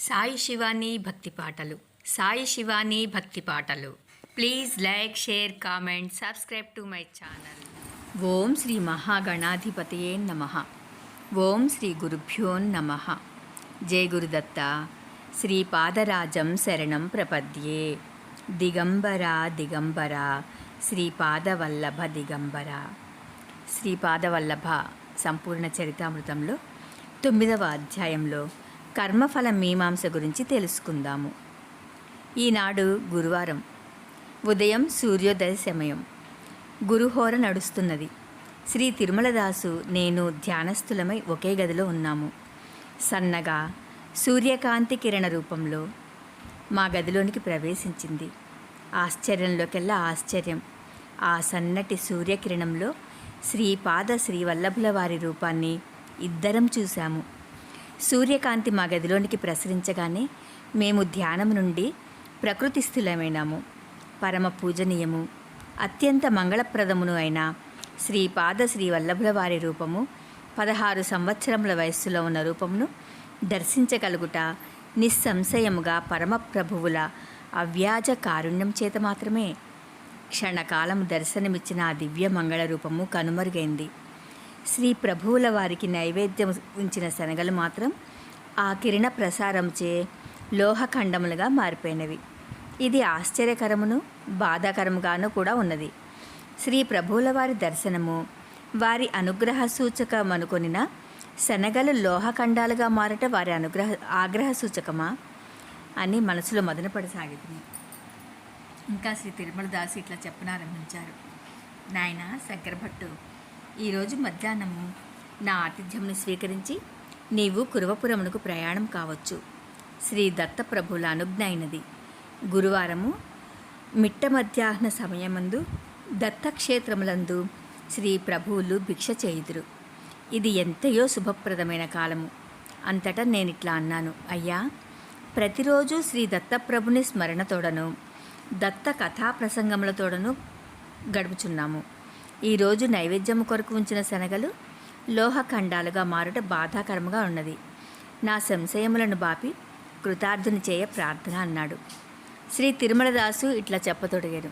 సాయి శివాని భక్తి పాటలు. సాయి శివాని భక్తి పాటలు. Please like share comment subscribe to my channel. ఓం శ్రీ మహాగణాధిపతయే నమ. ఓం శ్రీ గురుభ్యో నమ. జయ గురుదత్త. శ్రీపాదరాజం శరణం ప్రపద్యే. దిగంబర దిగంబర. శ్రీపాదవల్లభ దిగంబర. శ్రీపాదవల్లభ సంపూర్ణ చరితామృతంలో తొమ్మిదవ అధ్యాయంలో కర్మఫల మీమాంస గురించి తెలుసుకుందాము. ఈనాడు గురువారం ఉదయం సూర్యోదయ సమయం. గురుహోర నడుస్తున్నది. శ్రీ తిరుమలదాసు నేను ధ్యానస్థులమై ఒకే గదిలో ఉన్నాము. సన్నగా సూర్యకాంతి కిరణ రూపంలో మా గదిలోనికి ప్రవేశించింది. ఆశ్చర్యంలోకెల్లా ఆశ్చర్యం. ఆ సన్నటి సూర్యకిరణంలో శ్రీపాద శ్రీవల్లభుల వారి రూపాన్ని ఇద్దరం చూశాము. సూర్యకాంతి మా గదిలోనికి ప్రసరించగానే మేము ధ్యానం నుండి ప్రకృతి స్థిలమైనాము. పరమ పూజనీయము అత్యంత మంగళప్రదమును అయిన శ్రీపాద శ్రీ వల్లభుల వారి రూపము పదహారు సంవత్సరముల వయస్సులో ఉన్న రూపమును దర్శించగలుగుట నిస్సంశయముగా పరమప్రభువుల అవ్యాజ కారుణ్యం చేత మాత్రమే. క్షణకాలం దర్శనమిచ్చిన ఆ దివ్య మంగళ రూపము కనుమరుగైంది. శ్రీ ప్రభువుల వారికి నైవేద్యం ఉంచిన శనగలు మాత్రం ఆ కిరణ ప్రసారంచే లోహఖండములుగా మారిపోయినవి. ఇది ఆశ్చర్యకరమును బాధాకరముగాను కూడా ఉన్నది. శ్రీ ప్రభువుల వారి దర్శనము వారి అనుగ్రహ సూచకమనుకొనిన శనగలు లోహఖండాలుగా మారట వారి అనుగ్రహ ఆగ్రహ సూచకమా అని మనసులో మదనపడసాగింది. ఇంకా శ్రీ తిరుమల దాసి ఇట్లా చెప్పనారంభించారు. నాయన శంకరభట్టు ఈరోజు మధ్యాహ్నము నా ఆతిథ్యంను స్వీకరించి నీవు కురవపురమునకు ప్రయాణం కావచ్చు. శ్రీ దత్తప్రభుల అనుజ్ఞ అయినది గురువారము మిట్ట మధ్యాహ్న సమయమందు దత్తక్షేత్రములందు శ్రీ ప్రభువులు భిక్ష చేయుదురు. ఇది ఎంతయో శుభప్రదమైన కాలము. అంతటా నేనిట్లా అన్నాను. అయ్యా ప్రతిరోజు శ్రీ దత్తప్రభుని స్మరణతోడను దత్త కథా ప్రసంగములతోడను గడుపుచున్నాము. ఈరోజు నైవేద్యము కొరకు ఉంచిన శనగలు లోహఖండాలుగా మారుట బాధాకరముగా ఉన్నది. నా సంశయములను బాపి కృతార్థుని చేయ ప్రార్థన అన్నాడు. శ్రీ తిరుమలదాసు ఇట్లా చెప్పతొడిగాడు.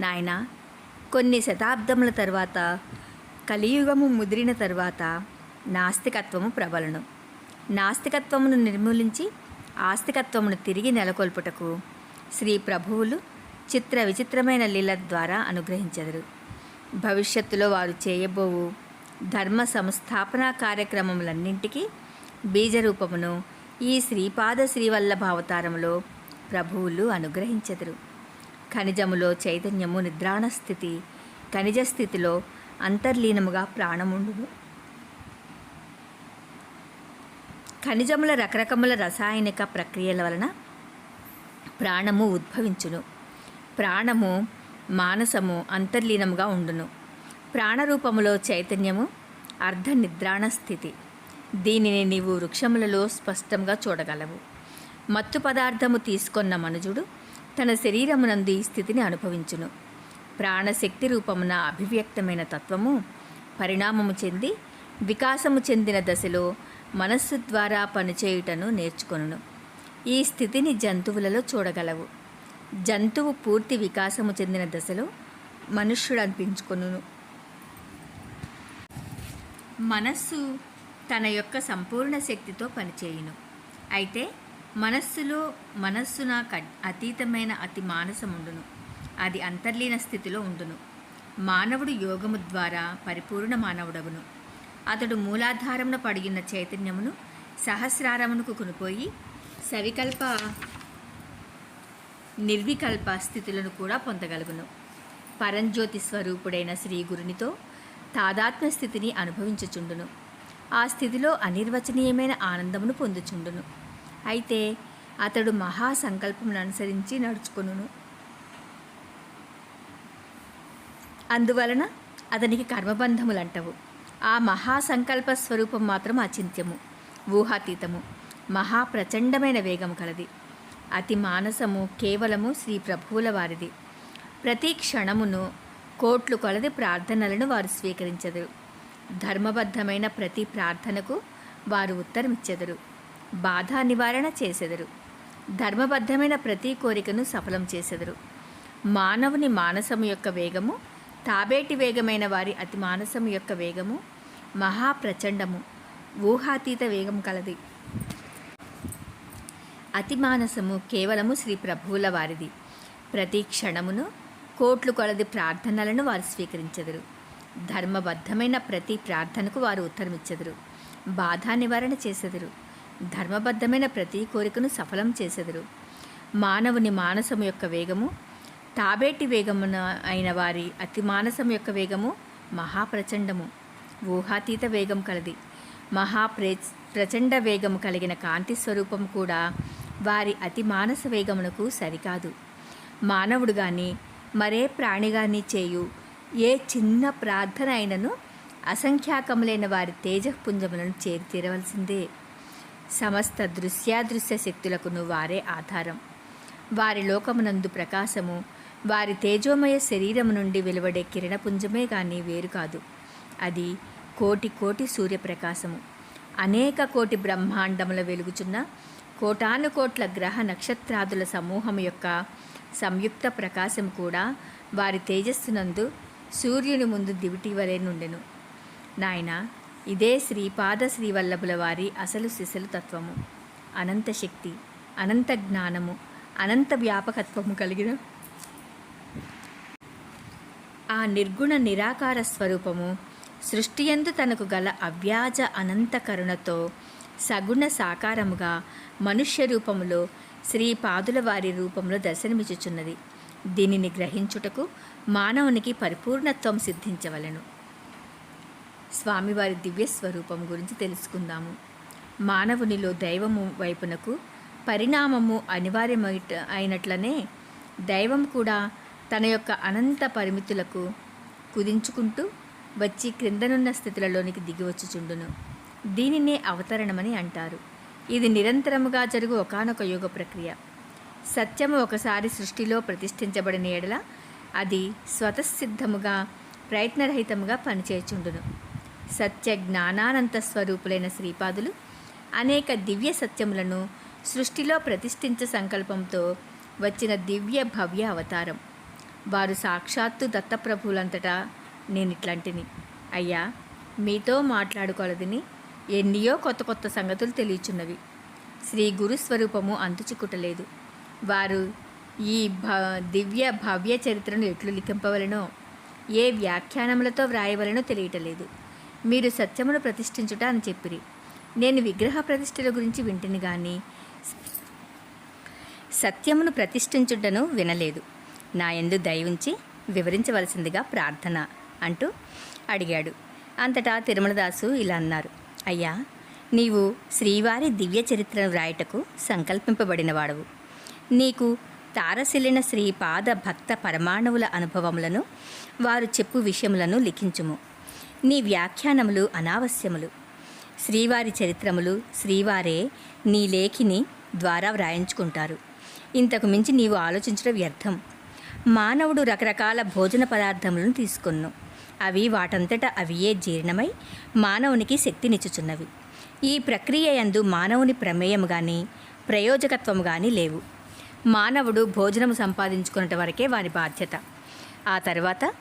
నాయన కొన్ని శతాబ్దముల తర్వాత కలియుగము ముదిరిన తర్వాత నాస్తికత్వము ప్రబలను. నాస్తికత్వమును నిర్మూలించి ఆస్తికత్వమును తిరిగి నెలకొల్పుటకు శ్రీ ప్రభువులు చిత్ర విచిత్రమైన లీల ద్వారా అనుగ్రహించెదరు. భవిష్యత్తులో వారు చేయబోవు ధర్మ సంస్థాపన కార్యక్రమములన్నింటికీ బీజరూపమును ఈ శ్రీపాద శ్రీవల్లభావతారములో ప్రభువులు అనుగ్రహించెదరు. ఖనిజములో చైతన్యము నిద్రాణ స్థితి ఖనిజ స్థితిలో అంతర్లీనముగా ప్రాణముండును. ఖనిజముల రకరకముల రసాయనిక ప్రక్రియల వలన ప్రాణము ఉద్భవించును. ప్రాణము మానసము అంతర్లీనముగా ఉండును. ప్రాణరూపములో చైతన్యము అర్ధ నిద్రాణ స్థితి. దీనిని నీవు వృక్షములలో స్పష్టంగా చూడగలవు. మత్తు పదార్థము తీసుకొన్న మనుజుడు తన శరీరమునందు ఈ స్థితిని అనుభవించును. ప్రాణశక్తి రూపమున అభివ్యక్తమైన తత్వము పరిణామము చెంది వికాసము చెందిన దశలో మనస్సు ద్వారా పనిచేయుటను నేర్చుకొనును. ఈ స్థితిని జంతువులలో చూడగలవు. జంతువు పూర్తి వికాసము చెందిన దశలో మనుష్యుడు అనిపించుకొనును మనస్సు తన యొక్క సంపూర్ణ శక్తితో పనిచేయును. అయితే మనస్సులో మనస్సున నాకు అతీతమైన అతి మానసముండును. అది అంతర్లీన స్థితిలో ఉండును. మానవుడు యోగము ద్వారా పరిపూర్ణ మానవుడగును. అతడు మూలాధారమున పడిగిన చైతన్యమును సహస్రారమునకు కొనిపోయి సవికల్ప నిర్వికల్ప స్థితులను కూడా పొందగలుగును. పరంజ్యోతి స్వరూపుడైన శ్రీ గురునితో తాదాత్మ్య స్థితిని అనుభవించుచుండును. ఆ స్థితిలో అనిర్వచనీయమైన ఆనందమును పొందుచుండును. అయితే అతడు మహాసంకల్పమును అనుసరించి నడుచుకొనును. అందువలన అతనికి కర్మబంధములంటవు. ఆ మహాసంకల్ప స్వరూపం మాత్రం అచింత్యము ఊహాతీతము మహాప్రచండమైన వేగము కలది. అతి మానసము కేవలము శ్రీ ప్రభువుల వారిది. ప్రతి క్షణమును కోట్లు కొలది ప్రార్థనలను వారు స్వీకరించెదరు. ధర్మబద్ధమైన ప్రతి ప్రార్థనకు వారు ఉత్తరమిచ్చెదరు. బాధా నివారణ చేసెదరు. ధర్మబద్ధమైన ప్రతి కోరికను సఫలం చేసెదరు. మానవుని మానసము యొక్క వేగము తాబేటి వేగమైన వారి అతి మానసము యొక్క వేగము మహాప్రచండము ఊహాతీత వేగం కలది. అతిమానసము కేవలము శ్రీ ప్రభువుల వారిది. ప్రతి క్షణమును కోట్లు కొలది ప్రార్థనలను వారు స్వీకరించెదరు. ధర్మబద్ధమైన ప్రతి ప్రార్థనకు వారు ఉత్తరమిచ్చెదరు. బాధా నివారణ చేసెదరు. ధర్మబద్ధమైన ప్రతి కోరికను సఫలం చేసెదరు. మానవుని మానసము యొక్క వేగము తాబేటి వేగమున అయిన వారి అతి మానసం యొక్క వేగము మహాప్రచండము. ఊహాతీత వేగం కలది. మహాప్రే ప్రచండ వేగము కలిగిన కాంతి స్వరూపం కూడా వారి అతి మానస వేగమునకు సరికాదు. మానవుడు కానీ మరే ప్రాణి కానీ చేయు ఏ చిన్న ప్రార్థన అయినను అసంఖ్యాకములైన వారి తేజపుంజములను చేరి తీరవలసిందే. సమస్త దృశ్యాదృశ్య శక్తులకును వారే ఆధారం. వారి లోకమునందు ప్రకాశము వారి తేజోమయ శరీరము నుండి వెలువడే కిరణపుంజమే కానీ వేరు కాదు. అది కోటి కోటి సూర్యప్రకాశము. అనేక కోటి బ్రహ్మాండముల వెలుగుచున్న కోటానుకోట్ల గ్రహ నక్షత్రాదుల సమూహం యొక్క సంయుక్త ప్రకాశం కూడా వారి తేజస్సునందు సూర్యుని ముందు దివిటి వలె నుండెను. నాయన ఇదే శ్రీపాద శ్రీవల్లభుల వారి అసలు సిసలు తత్వము. అనంత శక్తి అనంత జ్ఞానము అనంత వ్యాపకత్వము కలిగిన ఆ నిర్గుణ నిరాకార స్వరూపము సృష్టియందు తనకు గల అవ్యాజ అనంత కరుణతో సగుణ సాకారముగా మనుష్య రూపములో శ్రీపాదుల వారి రూపంలో దర్శనమిచ్చుచున్నది. దీనిని గ్రహించుటకు మానవునికి పరిపూర్ణత్వం సిద్ధించవలెను. స్వామివారి దివ్య స్వరూపం గురించి తెలుసుకుందాము. మానవునిలో దైవము వైపునకు పరిణామము అనివార్యమై అయినట్లనే దైవం కూడా తన యొక్క అనంత పరిమితులకు కుదించుకుంటూ వచ్చి క్రిందనున్న స్థితులలోనికి దిగివచ్చుచుండును. దీనినే అవతరణమని అంటారు. ఇది నిరంతరముగా జరుగు ఒకానొక యోగ ప్రక్రియ. సత్యము ఒకసారి సృష్టిలో ప్రతిష్ఠించబడిన ఎడల అది స్వతసిద్ధముగా ప్రయత్నరహితముగా పనిచేచుండును. సత్య జ్ఞానానంత స్వరూపులైన శ్రీపాదులు అనేక దివ్య సత్యములను సృష్టిలో ప్రతిష్ఠించ సంకల్పంతో వచ్చిన దివ్య భవ్య అవతారం. వారు సాక్షాత్తు దత్తప్రభువులంతటా నేను ఇట్లాంటిని అయ్యా మీతో మాట్లాడుకోలదిని ఎన్నియో కొత్త కొత్త సంగతులు తెలియచున్నవి. శ్రీ గురు స్వరూపము అంతుచిక్కుటలేదు వారు ఈ భ దివ్య భవ్య చరిత్రను ఎట్లు లిఖింపవలనో ఏ వ్యాఖ్యానములతో వ్రాయవలనో తెలియటలేదు. మీరు సత్యమును ప్రతిష్ఠించుట అని చెప్పిరి. నేను విగ్రహ ప్రతిష్టల గురించి వింటిని కానీ సత్యమును ప్రతిష్ఠించుటను వినలేదు. నా ఎందు దయవుంచి వివరించవలసిందిగా ప్రార్థన అంటూ అడిగాడు. అంతటా తిరుమలదాసు ఇలా అన్నారు. అయ్యా నీవు శ్రీవారి దివ్య చరిత్రను వ్రాయటకు సంకల్పింపబడినవాడవు. నీకు తారసిల్లిన శ్రీపాద భక్త పరమాణువుల అనుభవములను వారు చెప్పు విషయములను లిఖించుము. నీ వ్యాఖ్యానములు అనావశ్యములు. శ్రీవారి చరిత్రములు శ్రీవారే నీ లేఖిని ద్వారా వ్రాయించుకుంటారు. ఇంతకు మించి నీవు ఆలోచించడం వ్యర్థం. మానవుడు రకరకాల భోజన పదార్థములను తీసుకొను అవి వాటంతట అవియే జీర్ణమై మానవునికి శక్తినిచ్చుచున్నవి. ఈ ప్రక్రియ యందు మానవుని ప్రమేయం కానీ ప్రయోజకత్వం కానీ లేవు. మానవుడు భోజనము సంపాదించుకున్నట వరకే వారి బాధ్యత. ఆ తర్వాత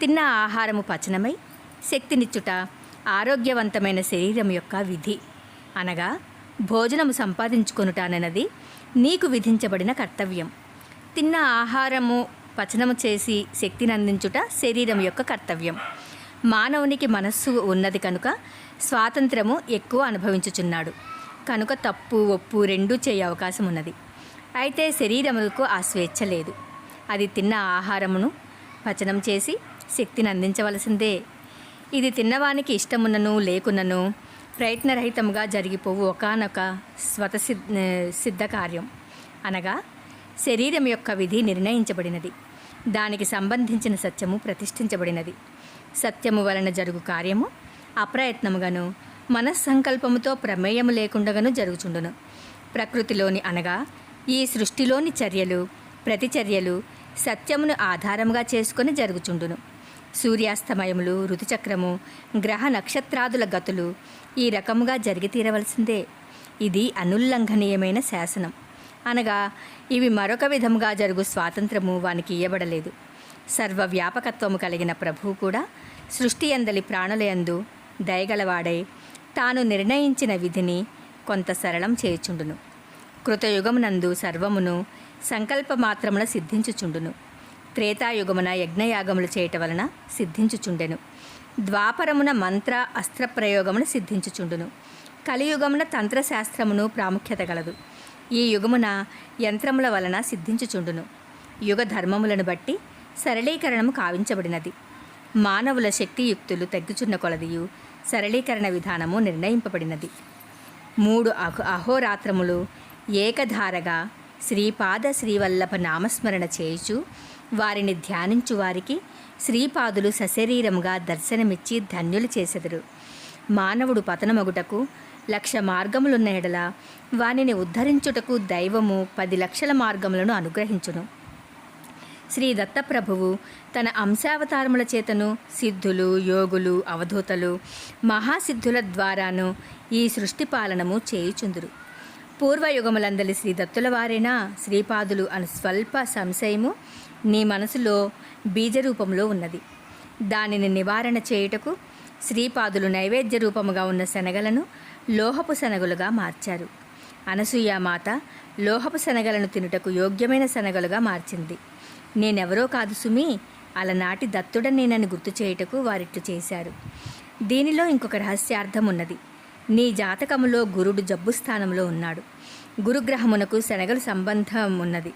తిన్న ఆహారము పచనమై శక్తినిచ్చుట ఆరోగ్యవంతమైన శరీరం యొక్క విధి. అనగా భోజనము సంపాదించుకొనుట అన్నది నీకు విధించబడిన కర్తవ్యం. తిన్న ఆహారము పచనము చేసి శక్తిని అందించుట శరీరం యొక్క కర్తవ్యం. మానవునికి మనస్సు ఉన్నది కనుక స్వాతంత్రము ఎక్కువ అనుభవించుచున్నాడు. కనుక తప్పు ఒప్పు రెండూ చేయ అవకాశం ఉన్నది అయితే శరీరములకు ఆ స్వేచ్ఛ లేదు. అది తిన్న ఆహారమును పచనం చేసి శక్తిని అందించవలసిందే ఇది తిన్నవానికి ఇష్టమున్నను లేకున్నను ప్రయత్నరహితంగా జరిగిపోవు ఒకనొక స్వత సిద్ధ కార్యం. అనగా శరీరం యొక్క విధి నిర్ణయించబడినది. దానికి సంబంధించిన సత్యము ప్రతిష్ఠించబడినది. సత్యము వలన జరుగు కార్యము అప్రయత్నముగాను మనస్సంకల్పముతో ప్రమేయము లేకుండగాను జరుగుచుండును. ప్రకృతిలోని అనగా ఈ సృష్టిలోని చర్యలు ప్రతిచర్యలు సత్యమును ఆధారముగా చేసుకొని జరుగుచుండును. సూర్యాస్తమయములు ఋతుచక్రము గ్రహ నక్షత్రాదుల గతులు ఈ రకముగా జరిగి తీరవలసిందే ఇది అనుల్లంఘనీయమైన శాసనం. అనగా ఇవి మరొక విధముగా జరుగు స్వాతంత్రము వానికి ఇయ్యబడలేదు. సర్వవ్యాపకత్వము కలిగిన ప్రభువు కూడా సృష్టి అందలి ప్రాణులయందు దయగలవాడై తాను నిర్ణయించిన విధిని కొంత సరళం చేయుచుండును. కృతయుగమునందు సర్వమును సంకల్ప మాత్రమున సిద్ధించుచుండును. త్రేతాయుగమున యజ్ఞయాగములు చేయట వలన సిద్ధించుచుండెను. ద్వాపరమున మంత్ర అస్త్రప్రయోగమును సిద్ధించుచుండును. కలియుగమున తంత్రశాస్త్రమును ప్రాముఖ్యత గలదు. ఈ యుగమున యంత్రముల వలన సిద్ధించుచుండును. యుగ ధర్మములను బట్టి సరళీకరణము కావించబడినది. మానవుల శక్తియుక్తులు తగ్గుచున్న కొలదియు సరళీకరణ విధానము నిర్ణయింపబడినది. మూడు అహో అహోరాత్రములు ఏకధారగా శ్రీపాద శ్రీవల్లభ నామస్మరణ చేయుచు వారిని ధ్యానించు వారికి శ్రీపాదులు సశరీరముగా దర్శనమిచ్చి ధన్యులు చేసెదరు. మానవుడు పతనమగుటకు లక్ష మార్గములున్న ఎడల వానిని ఉద్ధరించుటకు దైవము పది లక్షల మార్గములను అనుగ్రహించును. శ్రీ దత్తప్రభువు తన అంశావతారముల చేతను సిద్ధులు యోగులు అవధూతలు మహాసిద్ధుల ద్వారాను ఈ సృష్టి పాలనము చేయుచుందురు. పూర్వయుగములందలి శ్రీ దత్తుల వారైనా శ్రీపాదులు అను స్వల్ప సంశయము నీ మనసులో బీజరూపంలో ఉన్నది. దానిని నివారణ చేయుటకు శ్రీపాదులు నైవేద్య రూపముగా ఉన్న శనగలను లోహపు శనగలుగా మార్చారు. అనసూయామాత లోహపు శనగలను తినుటకు యోగ్యమైన శనగలుగా మార్చింది. నేనెవరో కాదు సుమి అలనాటి దత్తుడ నేనని గుర్తు చేయుటకు వారిట్లు చేశారు. దీనిలో ఇంకొక రహస్యార్థం ఉన్నది నీ జాతకములో గురుడు జబ్బు స్థానంలో ఉన్నాడు. గురుగ్రహమునకు శనగలు సంబంధం ఉన్నది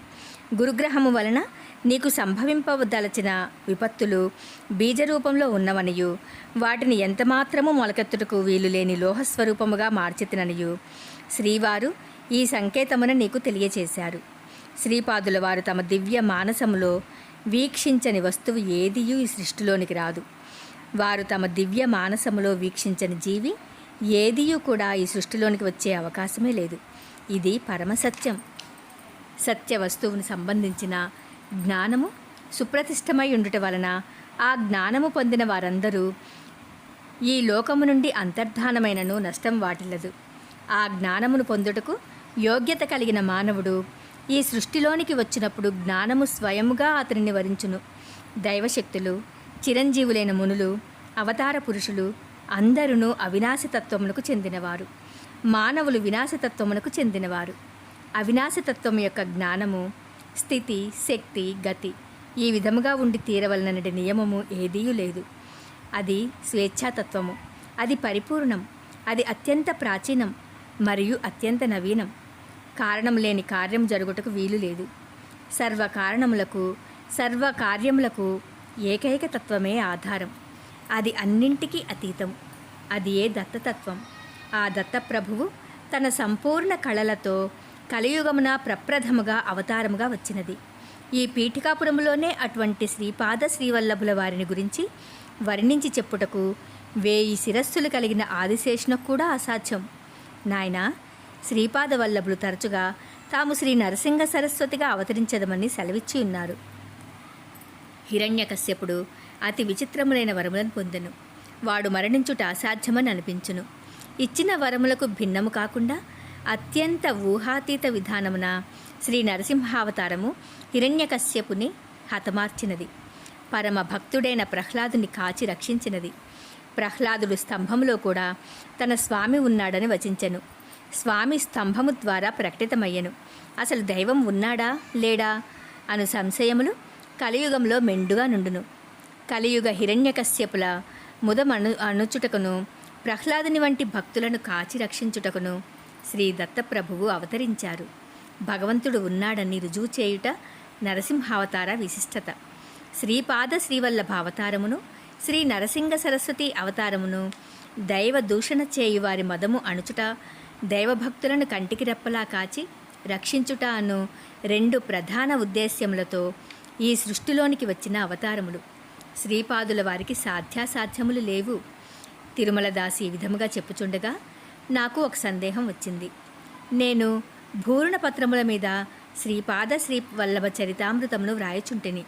గురుగ్రహము వలన నీకు సంభవింపదలచిన విపత్తులు బీజరూపంలో ఉన్నవనియు. వాటిని ఎంతమాత్రము మొలకెత్తుటకు వీలు లేని లోహస్వరూపముగా మార్చితిననియు శ్రీవారు ఈ సంకేతమును నీకు తెలియచేశారు. శ్రీపాదుల వారు తమ దివ్య మానసములో వీక్షించని వస్తువు ఏదియూ ఈ సృష్టిలోనికి రాదు. వారు తమ దివ్య మానసములో వీక్షించని జీవి ఏదియూ కూడా ఈ సృష్టిలోనికి వచ్చే అవకాశమే లేదు. ఇది పరమసత్యం సత్య. వస్తువును సంబంధించిన జ్ఞానము సుప్రతిష్టమై ఉండుట వలన ఆ జ్ఞానము పొందిన వారందరూ ఈ లోకము నుండి అంతర్ధానమైనను నష్టం వాటిల్లదు. ఆ జ్ఞానమును పొందుటకు యోగ్యత కలిగిన మానవుడు ఈ సృష్టిలోనికి వచ్చినప్పుడు జ్ఞానము స్వయముగా అతనిని వరించును. దైవశక్తులు చిరంజీవులైన మునులు అవతార పురుషులు అందరును అవినాశతత్వమునకు చెందినవారు. మానవులు వినాశతత్వమునకు చెందినవారు. అవినాశతత్వం యొక్క జ్ఞానము స్థితి శక్తి గతి ఈ విధముగా ఉండి తీరవలనటి నియమము ఏదీ లేదు. అది స్వేచ్ఛాతత్వము. అది పరిపూర్ణం. అది అత్యంత ప్రాచీనం మరియు అత్యంత నవీనం. కారణం లేని కార్యం జరుగుటకు వీలు లేదు. సర్వ కారణములకు సర్వ కార్యములకు ఏకైక తత్వమే ఆధారం. అది అన్నింటికీ అతీతం. అది ఏ దత్తతత్వం? ఆ దత్తప్రభువు తన సంపూర్ణ కళలతో కలియుగమున ప్రప్రథముగా అవతారముగా వచ్చినది. ఈ పీఠికాపురములోనే అటువంటి శ్రీపాద శ్రీవల్లభుల వారిని గురించి వర్ణించి చెప్పుటకు వేయి శిరస్సులు కలిగిన ఆదిశేషునకు కూడా అసాధ్యం. నాయనా శ్రీపాద వల్లభులు తరచుగా తాము శ్రీ నరసింహ సరస్వతిగా అవతరించదమని సెలవిచ్చి ఉన్నారు. హిరణ్యకశ్యపుడు అతి విచిత్రములైన వరములను పొందెను. వాడు మరణించుట అసాధ్యమని అనిపించును. ఇచ్చిన వరములకు భిన్నము కాకుండా అత్యంత ఊహాతీత విధానమున శ్రీ నరసింహావతారము హిరణ్యకశ్యపుని హతమార్చినది. పరమ భక్తుడైన ప్రహ్లాదుని కాచి రక్షించినది. ప్రహ్లాదుడు స్తంభములో కూడా తన స్వామి ఉన్నాడని వచించెను. స్వామి స్తంభము ద్వారా ప్రకటితమయ్యను. అసలు దైవం ఉన్నాడా? లేడా? అను సంశయములు కలియుగంలో మెండుగా నుండును. కలియుగ హిరణ్యకశ్యపుల ముదమను అణుచుటకును ప్రహ్లాదుని వంటి భక్తులను కాచి రక్షించుటకును శ్రీ దత్తప్రభువు అవతరించారు. భగవంతుడు ఉన్నాడని రుజువు చేయుట నరసింహావతార విశిష్టత. శ్రీపాద శ్రీవల్లభ అవతారమును శ్రీ నరసింహ సరస్వతి అవతారమును దైవ దూషణ చేయువారి మదము అణుచుట దైవభక్తులను కంటికి రెప్పలా కాచి రక్షించుట అను రెండు ప్రధాన ఉద్దేశ్యములతో ఈ సృష్టిలోనికి వచ్చిన అవతారములు. శ్రీపాదుల వారికి సాధ్యాసాధ్యములు లేవు. తిరుమల దాసి ఈ విధముగా చెప్పుచుండగా నాకు ఒక సందేహం వచ్చింది. నేను భూరుణ పత్రముల మీద శ్రీపాద శ్రీ వల్లభ చరితామృతమును వ్రాయచుంటిని.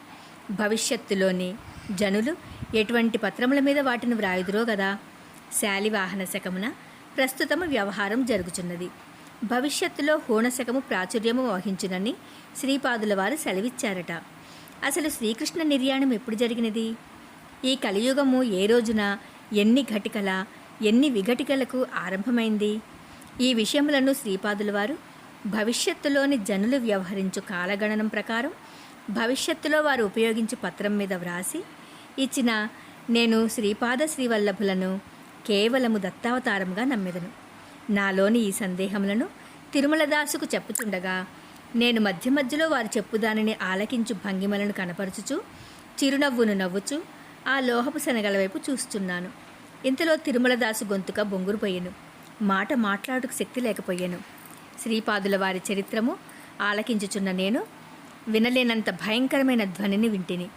భవిష్యత్తులోని జనులు ఎటువంటి పత్రముల మీద వాటిని వ్రాయుదురో కదా శాలివాహన శకమున ప్రస్తుతము వ్యవహారం జరుగుచున్నది. భవిష్యత్తులో హోణశకము ప్రాచుర్యము వహించునని శ్రీపాదుల వారు సెలవిచ్చారట. అసలు శ్రీకృష్ణ నిర్యాణం ఎప్పుడు జరిగినది? ఈ కలియుగము ఏ రోజున ఎన్ని ఘటికల ఎన్ని విఘటికలకు ఆరంభమైంది? ఈ విషయములను శ్రీపాదుల వారు భవిష్యత్తులోని జనులు వ్యవహరించు కాలగణనం ప్రకారం భవిష్యత్తులో వారు ఉపయోగించు పత్రం మీద వ్రాసి ఇచ్చిన నేను శ్రీపాద శ్రీవల్లభులను కేవలము దత్తావతారంగా నమ్మెదను. నాలోని ఈ సందేహములను తిరుమలదాసుకు చెప్పుచుండగా నేను మధ్య మధ్యలో వారు చెప్పుదానిని ఆలకించు భంగిమలను కనపరుచుచు చిరునవ్వును నవ్వుచు ఆ లోహపు శనగల వైపు చూస్తున్నాను. ఇంతలో తిరుమలదాసు గొంతుక బొంగురుపోయాను మాట మాట్లాడుకు శక్తి లేకపోయాను. శ్రీపాదుల వారి చరిత్రము ఆలకించుచున్న నేను వినలేనంత భయంకరమైన ధ్వనిని వింటిని.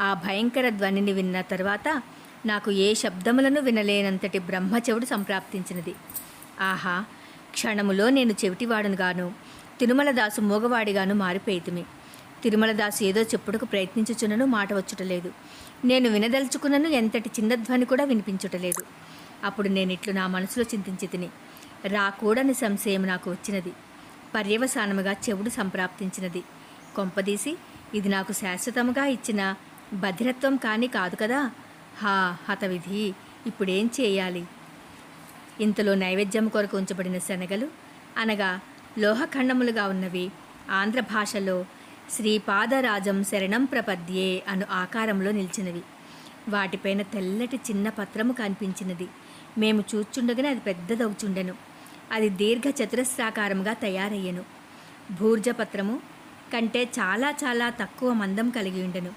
ఆ భయంకర ధ్వనిని విన్న తర్వాత నాకు ఏ శబ్దములను వినలేనంతటి బ్రహ్మచెవుడు సంప్రాప్తించినది. ఆహా క్షణములో నేను చెవిటివాడును గాను తిరుమలదాసు మూగవాడిగాను మారిపోయితిమి. తిరుమలదాసు ఏదో చెప్పుటకు ప్రయత్నించుచున్నను మాట వచ్చుటలేదు. నేను వినదలుచుకున్నను ఎంతటి చిన్నధ్వని కూడా వినిపించుటలేదు అప్పుడు నేను ఇట్లు నా మనసులో చింతించి తిని రాకూడని సంశయం నాకు వచ్చినది. పర్యవసానముగా చెవుడు సంప్రాప్తించినది. కొంపదీసి ఇది నాకు శాశ్వతముగా ఇచ్చిన భద్రత్వం కానీ కాదు కదా? హా హతవిధి ఇప్పుడేం చేయాలి? ఇంతలో నైవేద్యం కొరకు ఉంచబడిన శనగలు అనగా లోహఖండములుగా ఉన్నవి ఆంధ్ర భాషలో శ్రీపాదరాజం శరణం ప్రపద్యే అను ఆకారంలో నిలిచినవి. వాటిపైన తెల్లటి చిన్న పత్రము కనిపించినది. మేము చూచుండగానే అది పెద్దదవుచుండెను. అది దీర్ఘ చతురస్రాకారముగా తయారయ్యెను. భూర్జపత్రము కంటే చాలా చాలా తక్కువ మందం కలిగి ఉండెను.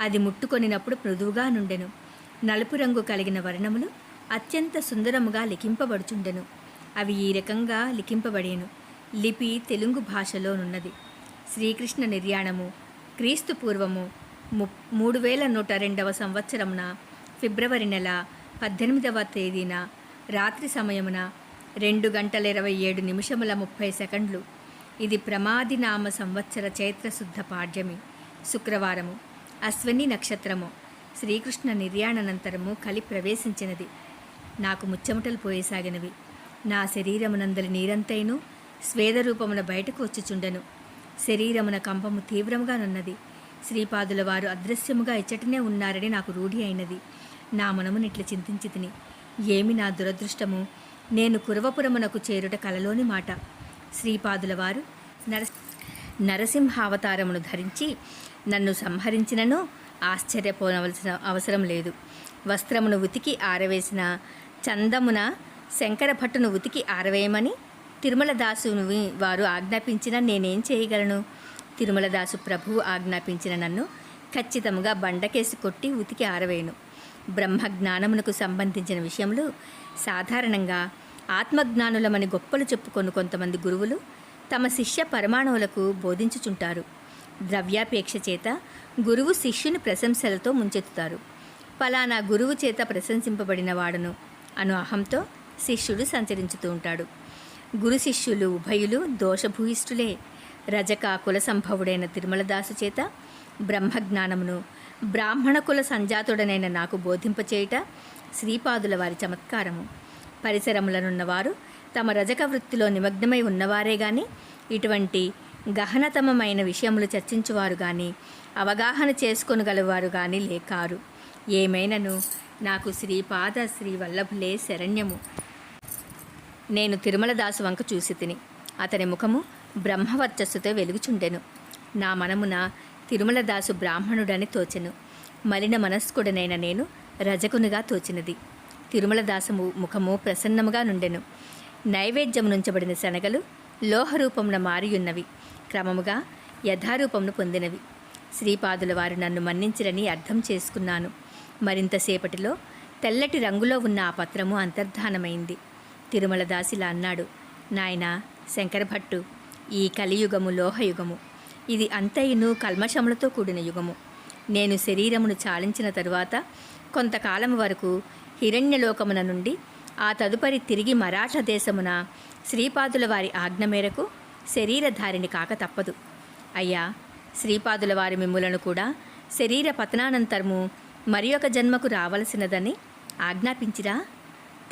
అది ముట్టుకొనినప్పుడు మృదువుగా నుండెను. నలుపు రంగు కలిగిన వర్ణములు అత్యంత సుందరముగా లిఖింపబడుచుండెను. అవి ఈ రకంగా లిఖింపబడేను. లిపి తెలుగు భాషలోనున్నది. శ్రీకృష్ణ నిర్యాణము క్రీస్తు పూర్వము ము మూడు వేల నూట రెండవ సంవత్సరమున ఫిబ్రవరి నెల పద్దెనిమిదవ తేదీన రాత్రి సమయమున రెండు గంటల ఇరవై ఏడు నిమిషముల ముప్పై సెకండ్లు. ఇది ప్రమాదినామ సంవత్సర చైత్రశుద్ధ పాడ్యమి. శుక్రవారము అశ్విని నక్షత్రము శ్రీకృష్ణ నిర్యాణానంతరము కలి ప్రవేశించినది. నాకు ముచ్చమటలు పోయేసాగినవి. నా శరీరమునందలి నీరంతైను స్వేదరూపమున బయటకు వచ్చిచుండెను. శరీరమున కంపము తీవ్రముగానున్నది. శ్రీపాదుల వారు అదృశ్యముగా ఇచ్చటనే ఉన్నారని నాకు రూఢి అయినది. నా మనమునిట్ల చింతించి తిని ఏమి నా దురదృష్టము? నేను కురవపురమునకు చేరుట కలలోని మాట. శ్రీపాదుల వారు నర నరసింహావతారమును ధరించి నన్ను సంహరించినను ఆశ్చర్యపోనవలసిన అవసరం లేదు. వస్త్రమును ఉతికి ఆరవేసిన చందమున శంకరభట్టును ఉతికి ఆరవేయమని తిరుమలదాసును వారు ఆజ్ఞాపించిన నేనేం చేయగలను? తిరుమలదాసు ప్రభువు ఆజ్ఞాపించిన నన్ను ఖచ్చితంగా బండకేసి కొట్టి ఉతికి ఆరవేయను. బ్రహ్మజ్ఞానమునకు సంబంధించిన విషయములు సాధారణంగా ఆత్మజ్ఞానులమని గొప్పలు చెప్పుకొని కొంతమంది గురువులు తమ శిష్య పరమాణువులకు బోధించుచుంటారు. ద్రవ్యాపేక్ష చేత గురువు శిష్యుని ప్రశంసలతో ముంచెత్తుతారు. ఫలానా గురువు చేత ప్రశంసింపబడిన వాడను అను అహంతో శిష్యుడు సంచరించుతూ ఉంటాడు. గురు శిష్యులు ఉభయులు దోషభూయిష్ఠులే. రజక కుల సంభవుడైన తిరుమలదాసు చేత బ్రహ్మజ్ఞానమును బ్రాహ్మణ కుల సంజాతుడనైన నాకు బోధింపచేయుట శ్రీపాదుల వారి చమత్కారము. పరిసరములనున్నవారు తమ రజక వృత్తిలో నిమగ్నమై ఉన్నవారే గాని ఇటువంటి గహనతమమైన విషయములు చర్చించువారు కానీ అవగాహన చేసుకొనగలవారు కానీ లేకారు. ఏమైనను? నాకు శ్రీపాద శ్రీ వల్లభులే శరణ్యము. నేను తిరుమలదాసు వంక చూసి తిని. అతని ముఖము బ్రహ్మవర్చస్సుతో వెలుగుచుండెను. నా మనమున తిరుమలదాసు బ్రాహ్మణుడని తోచెను. మలిన మనస్కుడనైన నేను రజకునిగా తోచినది. తిరుమలదాసు ముఖము ప్రసన్నముగా నుండెను. నైవేద్యమునుంచబడిన శనగలు లోహరూపమున మారియున్నవి. క్రమముగా యథారూపమును పొందినవి. శ్రీపాదుల వారు నన్ను మన్నించరని అర్థం చేసుకున్నాను. మరింతసేపటిలో తెల్లటి రంగులో ఉన్న ఆ పత్రము అంతర్ధానమైంది. తిరుమలదాసిలా అన్నాడు. నాయనా శంకరభట్టు ఈ కలియుగము లోహయుగము. ఇది అంతయును కల్మషములతో కూడిన యుగము. నేను శరీరమును చాలించిన తరువాత కొంతకాలం వరకు హిరణ్యలోకమున నుండి ఆ తదుపరి తిరిగి మరాఠ దేశమున శ్రీపాదుల వారి ఆజ్ఞ మేరకు శరీరధారిని కాక తప్పదు. అయ్యా శ్రీపాదుల వారి మిమ్ములను కూడా శరీర పతనానంతరము మరి ఒక జన్మకు రావలసినదని ఆజ్ఞాపించిరా?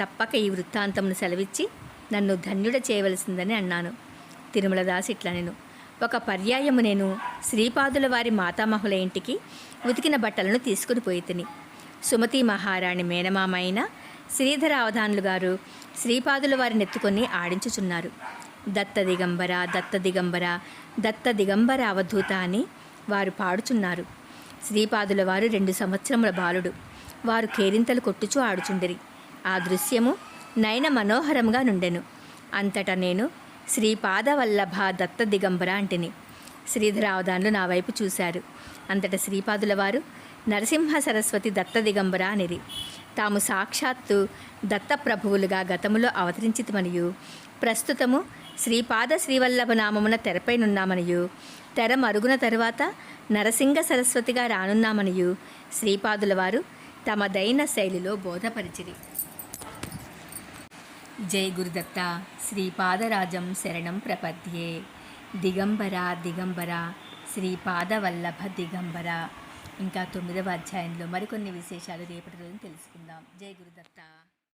తప్పక ఈ వృత్తాంతమును సెలవిచ్చి నన్ను ధన్యుడ చేయవలసిందని అన్నాను. తిరుమలదాస్ ఇట్లా నేను. ఒక పర్యాయము నేను శ్రీపాదుల వారి మాతామహుల ఇంటికి ఉతికిన బట్టలను తీసుకుని పోయి తిని. సుమతి మహారాణి మేనమామ అయిన శ్రీధర అవధానులు గారు శ్రీపాదుల వారిని ఎత్తుకొని ఆడించుచున్నారు. దత్త దిగంబర దత్త దిగంబర దత్త దిగంబర అవధూత అని వారు పాడుచున్నారు. శ్రీపాదుల వారు రెండు సంవత్సరముల బాలుడు. వారు కేరింతలు కొట్టుచూ ఆడుచుండిరి. ఆ దృశ్యము నయన మనోహరంగా నుండెను. అంతటా నేను శ్రీపాదవల్లభ దత్త దిగంబర అంటిని. శ్రీధరావధాన్లు నా వైపు చూశారు. అంతటా శ్రీపాదుల వారు నరసింహ సరస్వతి దత్త దిగంబర అనిరి. తాము సాక్షాత్తు దత్త ప్రభువులుగా గతములో అవతరించితమనియు. ప్రస్తుతము శ్రీపాద శ్రీవల్లభ నామమున తెరపైనున్నామనియు. తెర మరుగున తరువాత నరసింహ సరస్వతిగా రానున్నామనియు. శ్రీపాదుల వారు తమ దైన శైలిలో బోధపరిచిరి. జై గురుదత్త. శ్రీపాదరాజం శరణం ప్రపద్యే. దిగంబర దిగంబర. శ్రీపాదవల్లభ దిగంబర. ఇంకా తొమ్మిదవ అధ్యాయంలో మరికొన్ని విశేషాలు రేపటి రోజున తెలుసుకుందాం. జై గురుదత్త.